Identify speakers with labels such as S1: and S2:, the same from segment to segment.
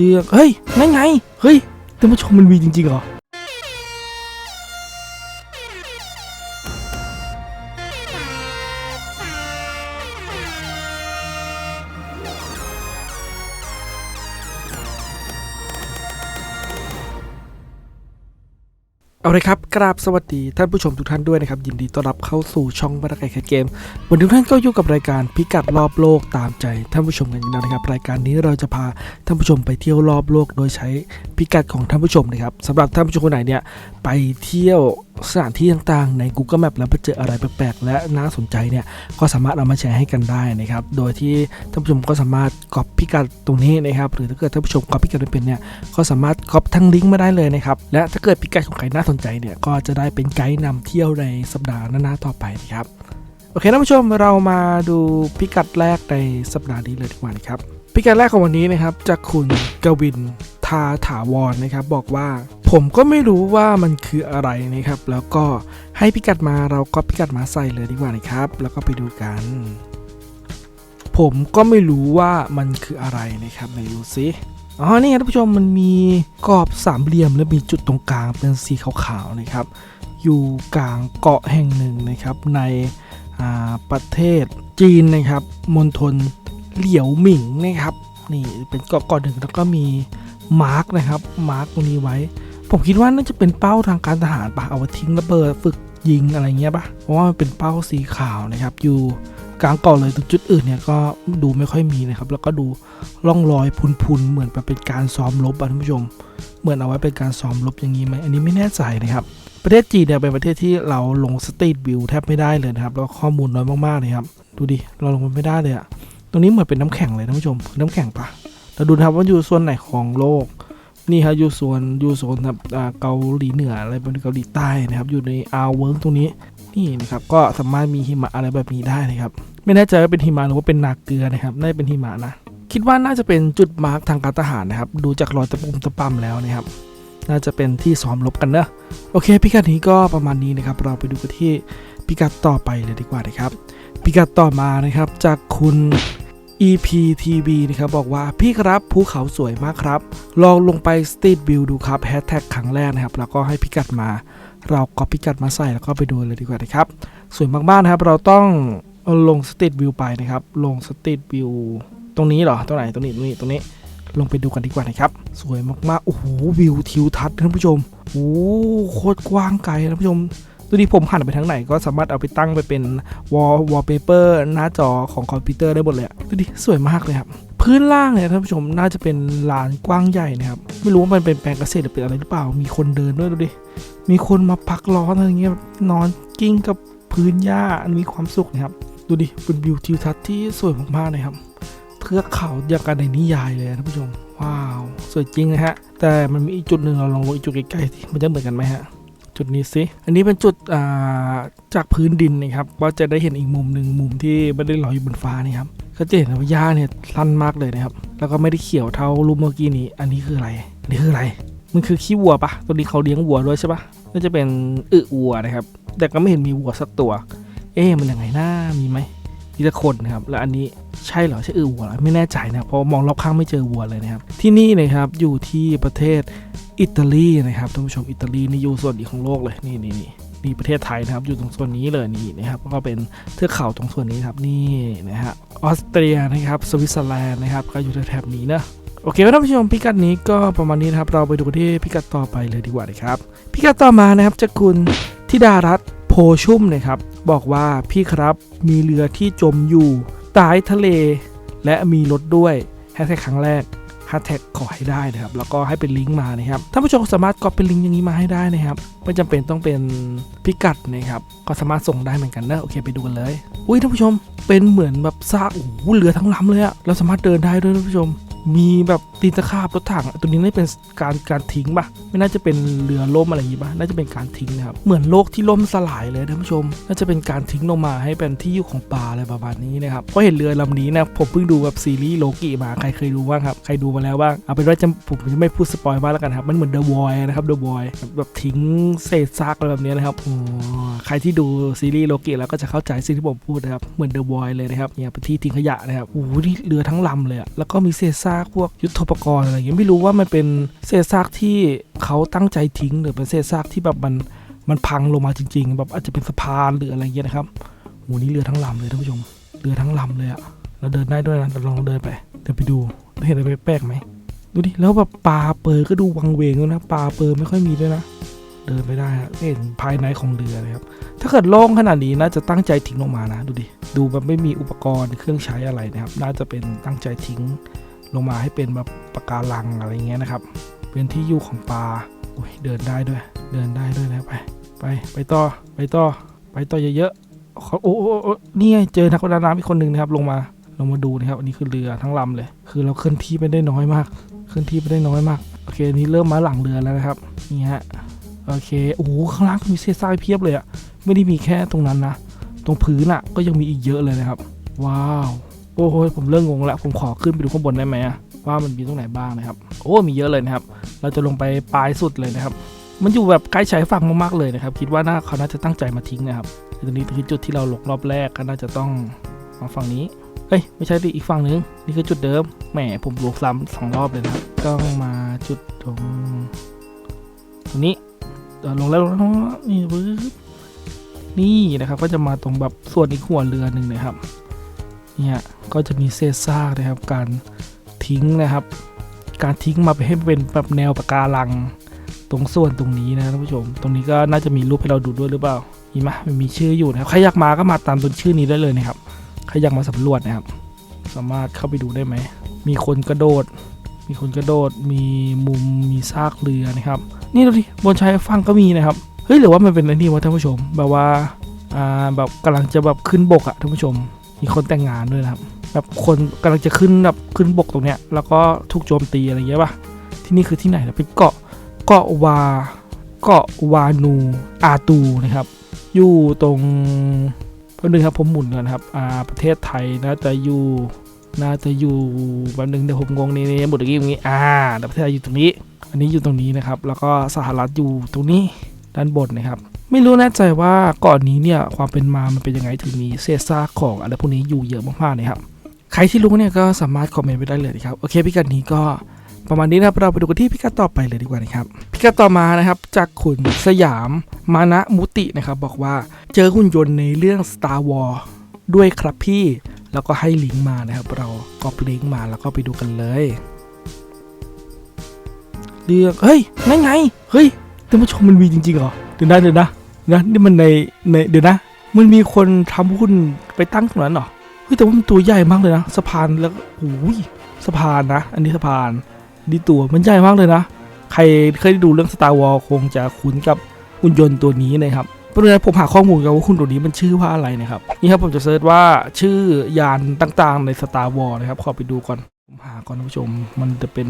S1: เรื่องเฮ้ยนั่นไงเฮ้ยท่านผู้ชมมันมีจริงๆเหรอ เอาเลยครับ กราบสวัสดีท่านผู้ชมทุกท่านด้วยนะครับ ยินดีต้อนรับเข้าสู่ช่องบรรยากาศเกม วันนี้ทุกท่านก็อยู่กับรายการพิกัดรอบโลกตามใจท่านผู้ชมกันอีกแล้วนะครับ รายการนี้เราจะพาท่านผู้ชมไปเที่ยวรอบโลกโดยใช้พิกัดของท่านผู้ชมนะครับสำหรับท่านผู้ชมคนไหนเนี่ยไปเที่ยวสถานที่ต่างๆ ใน Google Map แล้วไปเจออะไรแปลกๆ และน่าสนใจเนี่ยก็สามารถเอามาแชร์ให้กันได้นะครับ โดยที่ท่านผู้ชมก็สามารถก๊อปพิกัดตรงนี้นะครับ หรือถ้าเกิดท่านผู้ชมก๊อปพิกัดไม่เป็นเนี่ยก็สามารถก๊อปทั้งลิงก์มาได้เลยนะครับ และถ้าเกิดพิกัดของใครน่าสนใจเนี่ยก็จะได้เป็นไกด์นำเที่ยวในสัปดาห์หน้าๆต่อไปนะครับโอเคท่านผู้ชมเรามาดูพิกัดแรกในสัปดาห์นี้เลยดีกว่านะครับพิกัดแรกของวันนี้นะครับจากคุณกวินทาถาวรนะครับ บอกว่าผมก็ไม่รู้ว่ามันคืออะไรนะครับ แล้วก็ให้พิกัดมาเราก็พิกัดมาใส่เลยดีกว่านะครับ แล้วก็ไปดูกัน ผมก็ไม่รู้ว่ามันคืออะไรนะครับไหนดูซิ อ๋อนี่ครับท่านผู้ชมมันมีกรอบสามเหลี่ยมและมีจุดตรงกลางเป็นสีขาวๆนะครับ อยู่กลางเกาะแห่งหนึ่งนะครับในประเทศจีนนะครับมณฑลเหลียวหมิงนะครับนี่เป็นเกาะเกาะหนึ่งแล้วก็มีมาร์กนะครับมาร์กตรงนี้ไว้ ผมคิดว่าน่าจะเป็นเป้าทางการทหารปะเอาไว้ทิ้งระเบิดฝึกยิงอะไรเงี้ยปะเพราะว่ามันเป็นเป้าสีขาวนะครับอยู่ กลางเกาะเลยตรงจุดอื่นเนี่ยก็ดูไม่ค่อยมีนะครับ แล้วก็ดูร่องรอยพุนๆเหมือนแบบเป็นการซ้อมรบอะท่านผู้ชม เหมือนเอาไว้เป็นการซ้อมรบอย่างนี้ไหมอันนี้ไม่แน่ใจนะครับ ประเทศจีนเนี่ยเป็นประเทศที่เราลงสตรีทวิวแทบไม่ได้เลยนะครับ แล้วข้อมูลน้อยมากๆเลยครับ ดูดิ เราลงไปไม่ได้เลยอะตรงนี้เหมือนเป็นน้ำแข็งเลยท่านผู้ชม น้ำแข็งปะเราดูนะครับว่าอยู่ส่วนไหนของโลกนี่ครับอยู่ส่วนอยู่โซนแบบเกาหลีเหนืออะไรเป็นเกาหลีใต้นะครับ อยู่ในอาวเวิร์กตรงนี้นี่นะครับก็สามารถมีหิมะอะไรแบบนี้ได้นะครับ ไม่แน่ใจว่าเป็นหิมะหรือว่าเป็นนาเกลือนะครับน่าจะเป็นหิมะนะ คิดว่าน่าจะเป็นจุดมาร์กทางการทหารนะครับ ดูจากรอยตะปุ่มตะปั๊มแล้วนะครับ น่าจะเป็นที่ซ้อมรบกันเนอะโอเค พิกัดนี้ก็ประมาณนี้นะครับ เราไปดูกันที่พิกัดต่อไปเลยดีกว่านะครับ พิกัดต่อมานะครับจากคุณ EPTV นะครับบอกว่าพี่ครับภูเขาสวยมากครับ ลองลงไปสตรีทวิวดูครับแฮชแท็กครั้งแรกนะครับ แล้วก็ให้พิกัดมา เราก็พิกัดมาใส่แล้วก็ไปดูเลยดีกว่านะครับ สวยมากๆนะครับ เราต้อง ลงสตรีทวิวไปนะครับ ลงสตรีทวิวตรงนี้เหรอตรงไหนตรงนี้ตรงนี้ตรงนี้ลงไปดูกันดีกว่านะครับ สวยมากๆ โอ้โหวิวทิวทัศน์ท่านผู้ชมโอ้โหโคตรกว้างไกลท่านผู้ชมดูดิผมหันไปทางไหนก็สามารถเอาไปตั้งไปเป็นวอลวอลเปเปอร์หน้าจอของคอมพิวเตอร์ได้หมดเลยดูดิสวยมากเลยครับพื้นล่างเนี่ยท่านผู้ชมน่าจะเป็นลานกว้างใหญ่นะครับไม่รู้ว่ามันเป็นแปลงเกษตรหรือเป็นอะไรหรือเปล่า มีคนเดินด้วยดูดิมีคนมาพักร้อนอะไรเงี้ยนอนกิ้งกับ พื้นหญ้าอันมีความสุขนะครับ ดูดิ เป็นวิวทิวทัศน์ที่สวยมากๆเลยครับ เทือกเขาอย่างกันในนิยายเลยนะท่านผู้ชม ว้าว สวยจริงนะฮะ แต่มันมีอีกจุดหนึ่งเราลองลงอีกจุดใกล้ๆสิมันจะเหมือนกันไหมฮะ จุดนี้สิ อันนี้เป็นจุดาจากพื้นดินนะครับว่าจะได้เห็นอีกมุมหนึ่งมุมที่ไม่ได้ลอยอยู่บนฟ้านี่ครับ ก็จะเห็นว่าหญ้าเนี่ยสั้นมากเลยนะครับ แล้วก็ไม่ได้เขียวเท่ารูปเมื่อกี้นี้ อันนี้คืออะไร อันนี้คืออะไร มันคือขี้วัวปะตัวนี้เขาเลี้ยงวัวด้วยใช่ปะน่าจะเป็นอึวัวนะครับ แต่ก็ไม่เห็นมีวัวสักตัว เอ๊ะมันยังไงน้ามีไหมมีแต่คนนะครับ แล้วอันนี้ใช่เหรอใช่อึวัวเหรอไม่แน่ใจนะเพราะมองรอบข้างไม่เจอวัวเลยนะครับ ที่นี่นะครับอยู่ที่ประเทศอิตาลีนะครับท่านผู้ชมอิตาลีนี่อยู่ส่วนนี้ของโลกเลยนี่นี่นี่นี่ประเทศไทยนะครับอยู่ตรงส่วนนี้เลยนี่นะครับก็เป็นเทือกเขาตรงส่วนนี้ครับนี่นะฮะออสเตรียนะครับสวิตเซอร์แลนด์นะครับก็อยู่แถบนี้นะโอเคท่านผู้ชมพิกัดนี้ก็ประมาณนี้นะครับเราไปดูที่พิกัดต่อไปเลยดีกว่านะครับพิกัดต่อมานะครับจากคุณ ธิดารัตโพชุ่มนะครับ บอกว่าพี่ครับมีเรือที่จมอยู่ใต้ทะเล และมีรถด้วยแฮชแท็กครั้งแรกแฮชแท็กขอให้ได้นะครับ แล้วก็ให้เป็นลิงก์มานะครับท่านผู้ชมสามารถก๊อปเป็นลิงก์อย่างนี้มาให้ได้นะครับ ไม่จำเป็นต้องเป็นพิกัดนะครับ ก็สามารถส่งได้เหมือนกันนะโอเคไปดูกันเลย อุ้ยท่านผู้ชมเป็นเหมือนแบบซากโอ้เรือทั้งลำเลยอะเราสามารถเดินได้ด้วยท่านผู้ชม มีแบบตีนตะขาบรถถังตัวนี้น่าจะเป็นการการทิ้งปะไม่น่าจะเป็นเรือล่มอะไรอย่างงี้ปะน่าจะเป็นการทิ้งนะครับ เหมือนโลกที่ล่มสลายเลยท่านผู้ชม น่าจะเป็นการทิ้งลงมาให้เป็นที่อยู่ของปลาอะไรประมาณนี้นะครับเพราะเห็นเรือลำนี้นะผมเพิ่งดูแบบซีรีส์โลกิมาใครเคยดูบ้างครับใครดูมาแล้วบ้างเอาเป็นว่าจะผมจะไม่พูดสปอยล์มากแล้วกันครับมันเหมือนเดอะวอยนะครับเดอะวอยแบบทิ้งเศษซากอะไรแบบนี้นะครับโอ๋อใครที่ดูซีรีส์โลกิแล้วก็จะเข้าใจสิ่งที่ผมพูดนะครับเหมือนเดอะวอยเลยนะครับเนี่ยเป็นที่ทิ้งขยะนะครับโอ้โหนี่เรือทั้งลำเลยอะแล้วก็มีเศษซากพวกยุทธปกรณ์อะไรอย่างเงี้ยไม่รู้ว่ามันเป็นเศษซากที่เขาตั้งใจทิ้ง หรือเป็นเศษซากที่แบบมันมันพังลงมาจริง ๆ แบบอาจจะเป็นสะพานหรืออะไรเงี้ยนะครับโหนี่เรือทั้งลำเลยท่านผู้ชมเรือทั้งลำเลยอะเราเดินได้ด้วยนะเราลองเดินไปเดินไปดูเห็นอะไรแปลกๆไหมดูดิแล้วแบบปลาเปอร์ก็ดูวังเวงด้วยนะปลาเปอร์ไม่ค่อยมีด้วยนะเดินไปได้ฮะเห็นภายในของเรือเลยครับ ถ้าเกิดโล่งขนาดนี้น่าจะตั้งใจทิ้งลงมานะ ดูดิ ดูแบบไม่มีอุปกรณ์เครื่องใช้อะไรนะครับ น่าจะเป็นตั้งใจทิ้ง ลงมาให้เป็นแบบปะการังอะไรเงี้ยนะครับ เป็นที่อยู่ของปลาอุ้ยเดินได้ด้วย เดินได้ด้วยนะไป ไป ไปต่อ ไปต่อ ไปต่อเยอะๆเขาโอ้โอ้นี่เจอนักประดาน้ำอีกคนหนึ่งนะครับ ลงมา ลงมาดูนะครับ อันนี้คือเรือทั้งลำเลย คือเราเคลื่อนที่ไปได้น้อยมาก เคลื่อนที่ไปได้น้อยมาก โอเคอันนี้เริ่มมาหลังเรือแล้วนะครับ นี่ฮะ โอเค โอ้โห ข้างล่างมีเศษซากเพียบเลยอะไม่ได้มีแค่ตรงนั้นนะ ตรงพื้นอะก็ยังมีอีกเยอะเลยนะครับ ว้าว โอ้โหผมเริ่มงงแล้วผมขอขึ้นไปดูข้างบนได้ไหมว่ามันมีตรงไหนบ้างนะครับ โอ้มีเยอะเลยนะครับ เราจะลงไปปลายสุดเลยนะครับ มันอยู่แบบใกล้ชายฝั่งมากๆเลยนะครับ คิดว่าน่าเขาน่าจะตั้งใจมาทิ้งนะครับตรงนี้คือจุดที่เราหลงรอบแรกก็น่าจะต้องมาฝั่งนี้เอ้ยไม่ใช่ดิอีกฝั่งนึงนี่คือจุดเดิมแหมผมหลงซ้ำสองรอบเลยนะต้องมาจุดตรงตรงนี้เดินลงแล้วลงแล้วนี่ปึ๊บนี่นะครับก็จะมาตรงแบบส่วนอีกหัวเรือหนึ่งนะครับ เนี่ยก็จะมีเศษซากนะครับการทิ้งนะครับ การทิ้งมาไปให้เป็นแบบแนวปะการังตรงส่วนตรงนี้นะท่านผู้ชม ตรงนี้ก็น่าจะมีรูปให้เราดูด้วยหรือเปล่ามีไหมมันมีชื่ออยู่นะครับใครอยากมาก็มาตามตัวชื่อนี้ได้เลยนะครับใครอยากมาสำรวจนะครับ สามารถเข้าไปดูได้ไหม มีคนกระโดด มีคนกระโดด มีมุม มีซากเรือนะครับ นี่ดูดิบนชายฝั่งก็มีนะครับ เฮ้ยหรือว่ามันเป็นอะไรนี่วะท่านผู้ชม แบบว่า อ่า แบบกำลังจะแบบขึ้นบกอะท่านผู้ชม มีคนแต่งงานด้วยนะครับ แบบคนกำลังจะขึ้นแบบขึ้นบกตรงเนี้ย แล้วก็ถูกโจมตีอะไรอย่างเงี้ยป่ะ ที่นี่คือที่ไหนนะเป็นเกาะเกาะวาเกาะวานูอาตูนะครับ อยู่ตรงแป๊บนึงครับผมหมุนก่อนครับอ่าประเทศไทยน่าจะอยู่น่าจะอยู่แป๊บนึงเดี๋ยวผมงงนี่นี่หมุนตะกี้ตรงนี้อ่าแต่ประเทศไทยอยู่ตรงนี้ อันนี้อยู่ตรงนี้นะครับ แล้วก็สหรัฐอยู่ตรงนี้ด้านบนนะครับ ไม่รู้แน่ใจว่าก่อนนี้เนี่ยความเป็นมามันเป็นยังไงถึงมีเศษซากของอะไรพวกนี้อยู่เยอะมากๆนะครับใครที่รู้เนี่ยก็สามารถคอมเมนต์ไว้ได้เลยนะครับโอเคพิกัดนี้ก็ประมาณนี้นะครับเราไปดูกันที่พิกัดต่อไปเลยดีกว่านะครับพิกัดต่อมานะครับจากขุนสยามมานะมุตินะครับบอกว่าเจอหุ่นยนต์ในเรื่อง Star War ด้วยครับพี่แล้วก็ให้ลิงก์มานะครับ เรากอปลิงก์มาแล้วก็ไปดูกันเลยเรื่องเฮ้ยนั่นไงเฮ้ยท่านผู้ชมมันมีจริงๆเหรอเดี๋ยวนะเดี๋ยวนะ นะนี่มันในในเดี๋ยวนะ มันมีคนทำหุ้นไปตั้งตรงนั้นเหรอเฮ้ยแต่ว่ามันตัวใหญ่มากเลยนะสะพานแล้วโอ้ยสะพานนะ อันนี้สะพานอันนี้ตัวมันใหญ่มากเลยนะ ใครเคยดูเรื่อง Star Wars คงจะคุ้นกับหุ่นยนต์ตัวนี้นะครับเพราะฉะนั้นผมหาข้อมูลกันว่าหุ่นตัวนี้มันชื่อว่าอะไรนะครับ นี่ครับผมจะเซิร์ชว่าชื่อยานต่างๆ ใน Star Wars นะครับ ขอไปดูก่อน ผมหาก่อนท่านผู้ชม มันจะเป็น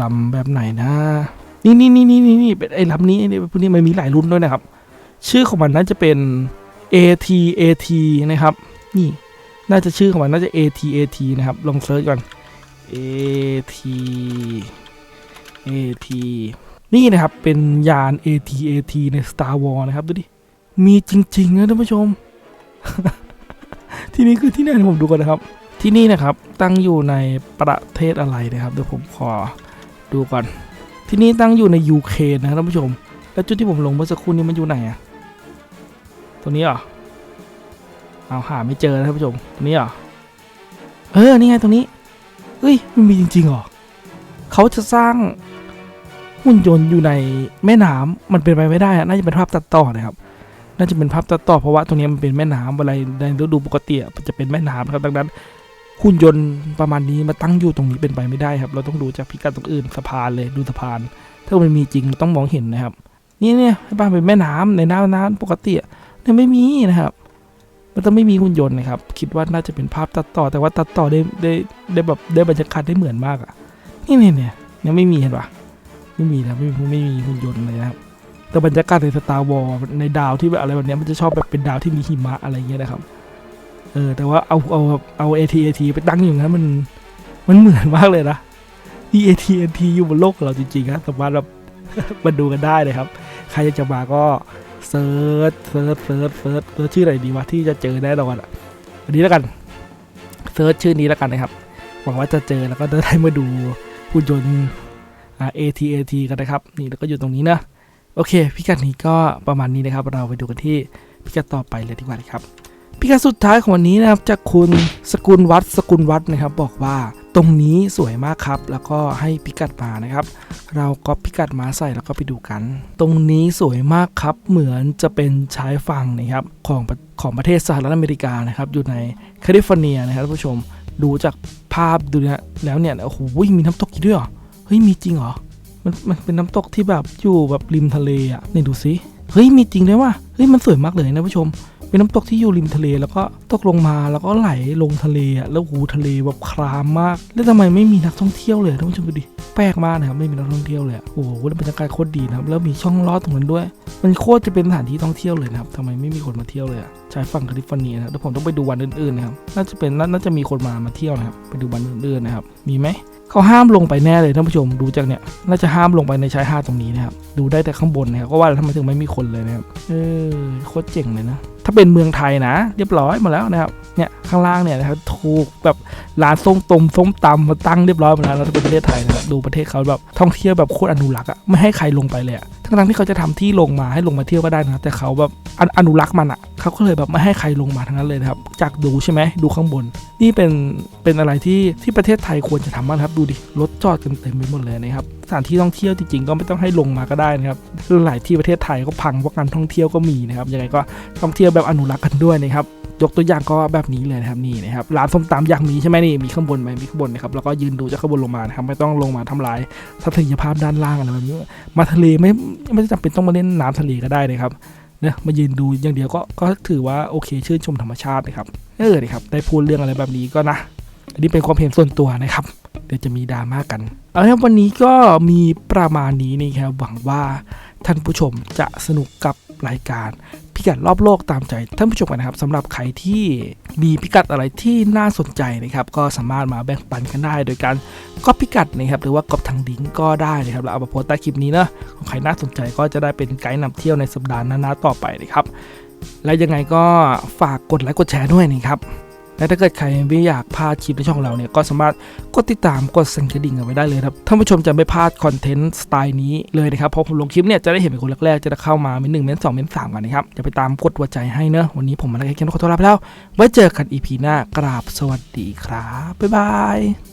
S1: ลำแบบไหนนะ นี่นี่นี่นี่นี่นี่เป็นไอ้ลำนี้ไอ้พวกนี้มันมีหลายรุ่นด้วยนะครับ ชื่อของมันน่าจะเป็น AT AT นะครับ นี่น่าจะชื่อของมันน่าจะ AT AT นะครับ ลองเซิร์ชก่อน AT AT นี่นะครับ เป็นยาน AT AT ใน Star Wars นะครับ ดูดิ มีจริง ๆ นะท่านผู้ชม ที่นี่คือที่ไหนผมดูก่อนนะครับ ที่นี่นะครับตั้งอยู่ในประเทศอะไรนะครับเดี๋ยวผมขอดูก่อน ที่นี่ตั้งอยู่ในยูเครนนะท่านผู้ชม แล้วจุดที่ผมลงเมื่อสักครู่นี้มันอยู่ไหนอะ ตรงนี้เหรอเอาหาไม่เจอนะท่านผู้ชมตรงนี้เหรอเออนี่ไงตรงนี้เฮ้ยมันมีจริงๆเหรอเขาจะสร้างหุ่นยนต์อยู่ในแม่น้ำมันเป็นไปไม่ได้น่าจะเป็นภาพตัดต่อนะครับน่าจะเป็นภาพตัดต่อเพราะว่าตรงนี้มันเป็นแม่น้ำอะไรในฤดูปกติมันจะเป็นแม่น้ำครับดังนั้นหุ่นยนต์ประมาณนี้มาตั้งอยู่ตรงนี้เป็นไปไม่ได้ครับ เราต้องดูจากพิกัดตรงอื่นสะพานเลยดูสะพาน ถ้ามันมีจริงเราต้องมองเห็นนะครับ นี่เนี่ยบ้านเป็นแม่น้ำในน้ำน้ำปกติอะ เนี่ยไม่มีนะครับ มันต้องไม่มีหุ่นยนต์นะครับ คิดว่าน่าจะเป็นภาพตัดต่อ แต่ว่าตัดต่อได้ได้ได้แบบได้บรรยากาศได้เหมือนมากอะนี่เนี่ยเนี่ยยังไม่มีเห็นปะไม่มีนะไม่มีไม่มีหุ่นยนต์เลยนะครับ แต่บรรยากาศในสตาร์วอลในดาวที่แบบอะไรแบบเนี้ยมันจะชอบแบบเป็นดาวที่มีหิมะอะไรอย่างเงี้ยนะครับ เออ แต่ว่าเอาเอาเอาเอทีเอทีไปตั้งอย่างนั้นมันมันเหมือนมากเลยนะที่เอทีเอทีอยู่บนโลกของเราจริงๆนะสามารถแบบมาดูกันได้เลยครับ ใครอยากจะมาก็ เซิร์ชเซิร์ชเซิร์ชเซิร์ชเซิร์ชชื่ออะไรดีวะที่จะเจอแน่นอนอะอันนี้แล้วกันเซิร์ชชื่อนี้แล้วกันนะครับหวังว่าจะเจอแล้วก็จะได้มาดูหุ่นยนต์อ่า AT-AT กันนะครับ นี่แล้วก็อยู่ตรงนี้นะโอเค พิกัดนี้ก็ประมาณนี้นะครับ เราไปดูกันที่พิกัดต่อไปเลยดีกว่าครับพิกัดสุดท้ายของวันนี้นะครับจากคุณสกุลวัดสกุลวัดนะครับบอกว่า ตรงนี้สวยมากครับ แล้วก็ให้พิกัดมานะครับ เราก็พิกัดมาใส่แล้วก็ไปดูกัน ตรงนี้สวยมากครับ เหมือนจะเป็นชายฝั่งนะครับของของประเทศสหรัฐอเมริกานะครับ อยู่ในแคลิฟอร์เนียนะครับท่านผู้ชม ดูจากภาพดูเนี่ยแล้วเนี่ย โอ้โห มีน้ำตกอยู่ด้วยเหรอ เฮ้ย มีจริงเหรอ มันมันเป็นน้ำตกที่แบบอยู่แบบริมทะเลอะ นี่ดูสิ เฮ้ยมีจริงด้วยว่ะเฮ้ยมันสวยมากเลยนะผู้ชม เป็นน้ำตกที่อยู่ริมทะเลแล้วก็ตกลงมาแล้วก็ไหลลงทะเลอะแล้วหูทะเลแบบครามมาก แล้วทำไมไม่มีนักท่องเที่ยวเลยท่านผู้ชมดูดิแปลกมากนะครับไม่มีนักท่องเที่ยวเลยโอ้โหแล้วบรรยากาศโคตรดีนะครับแล้วมีช่องลอดตรงนั้นด้วย มันโคตรจะเป็นสถานที่ท่องเที่ยวเลยนะครับทำไมไม่มีคนมาเที่ยวเลยอะชายฝั่งแคลิฟอร์เนียนะครับเดี๋ยวผมต้องไปดูวันอื่นๆนะครับน่าจะเป็นนาน่าจะมีคนมามาเที่ยวนะครับไปดูวันอื่นๆนะครับมีไหม เขาห้ามลงไปแน่เลยท่านผู้ชมดูจากเนี่ยน่าจะห้ามลงไปในชายหาดตรงนี้นะครับดูได้แต่ข้างบนนะครับก็ว่าแล้วทำไมถึงไม่มีคนเลยนะครับเออโคตรเจ๋งเลยนะถ้าเป็นเมืองไทยนะ เรียบร้อยหมดแล้วนะครับเนี่ยข้างล่างเนี่ยนะครับถูกแบบร้านส้มตมส้มตำมาตั้งเรียบร้อยหมดแล้วแล้วถ้าเป็นประเทศไทยนะครับดูประเทศเขาแบบท่องเที่ยวแบบโคตรอนุรักษ์อะไม่ให้ใครลงไปเลยอะทั้งๆที่เขาจะทำที่ลงมาให้ลงมาเที่ยวก็ได้นะแต่เขาแบบออนุรักษ์มันอะเขาก็เลยแบบไม่ให้ใครลงมาทั้งนั้นเลยนะครับจากดูใช่ไหมดูข้างบน นี่เป็นเป็นอะไรที่ที่ประเทศไทยควรจะทำบ้างครับดูดิรถจอดกันเต็มไปหมดเลยนะครับ ถานที่ท่องเที่ยวจริงๆก็ไม่ต้องให้ลงมาก็ได้นะครับหลายที่ประเทศไทยก็พังเพราะการท่องเที่ยวก็มีนะครับยังไงก็ท่องเที่ยวแบบอนุรักษ์กันด้วยนะครับยกตัวอย่างก็แบบนี้เลยนะครับนี่นะครับร้านส้มตำอยากมีใช่ไหมนี่มีข้างบนไหมมีข้างบนนะครับแล้วก็ยืนดูจากข้างบนลงมานะครับไม่ต้องลงมาทำลายทัศนียภาพด้านล่างอะไรแบบนี้มาทะเลไม่ไม่จำเป็นต้องมาเล่นน้ำทะเลก็ได้นะครับเนี่ยมายืนดูอย่างเดียวก็ก็ถือว่าโอเคชื่นชมธรรมชาตินะครับเออนะครับได้พูดเรื่องอะไรแบบนี้ก็นะอันนี้เป็นความเห็นส่วนตัวนะครับ เดี๋ยวจะมีดราม่ากัน เอาละครับวันนี้ก็มีประมาณนี้นะครับหวังว่าท่านผู้ชมจะสนุกกับรายการพิกัดรอบโลกตามใจท่านผู้ชมกันนะครับสำหรับใครที่มีพิกัดอะไรที่น่าสนใจนะครับ ก็สามารถมาแบ่งปันกันได้ โดยการก๊อปพิกัดนะครับหรือว่าก๊อปทางลิงก์ก็ได้นะครับแล้วเอามาโพสต์ใต้คลิปนี้นะของใครน่าสนใจก็จะได้เป็นไกด์นำเที่ยวในสัปดาห์หน้าๆต่อไปนะครับและยังไงก็ฝากกดไลค์กดแชร์ด้วยนะครับ และถ้าเกิดใครไม่อยากพลาดคลิปในช่องเราเนี่ยก็สามารถกดติดตามกดสั่นกระดิ่งเอาไว้ได้เลยครับท่านผู้ชมจะไม่พลาดคอนเทนต์สไตล์นี้เลยนะครับเพราะผมลงคลิปเนี่ยจะได้เห็นเป็นคนแรกๆจะได้เข้ามาเป็นหนึ่งเป็นสองเป็นสามกันนะครับจะไปตามกดหัวใจให้เนอะวันนี้ผมมาแล้วแค่ขอตัวลาไปแล้วไว้เจอกันอีพีหน้ากราบสวัสดีครับบ๊ายบาย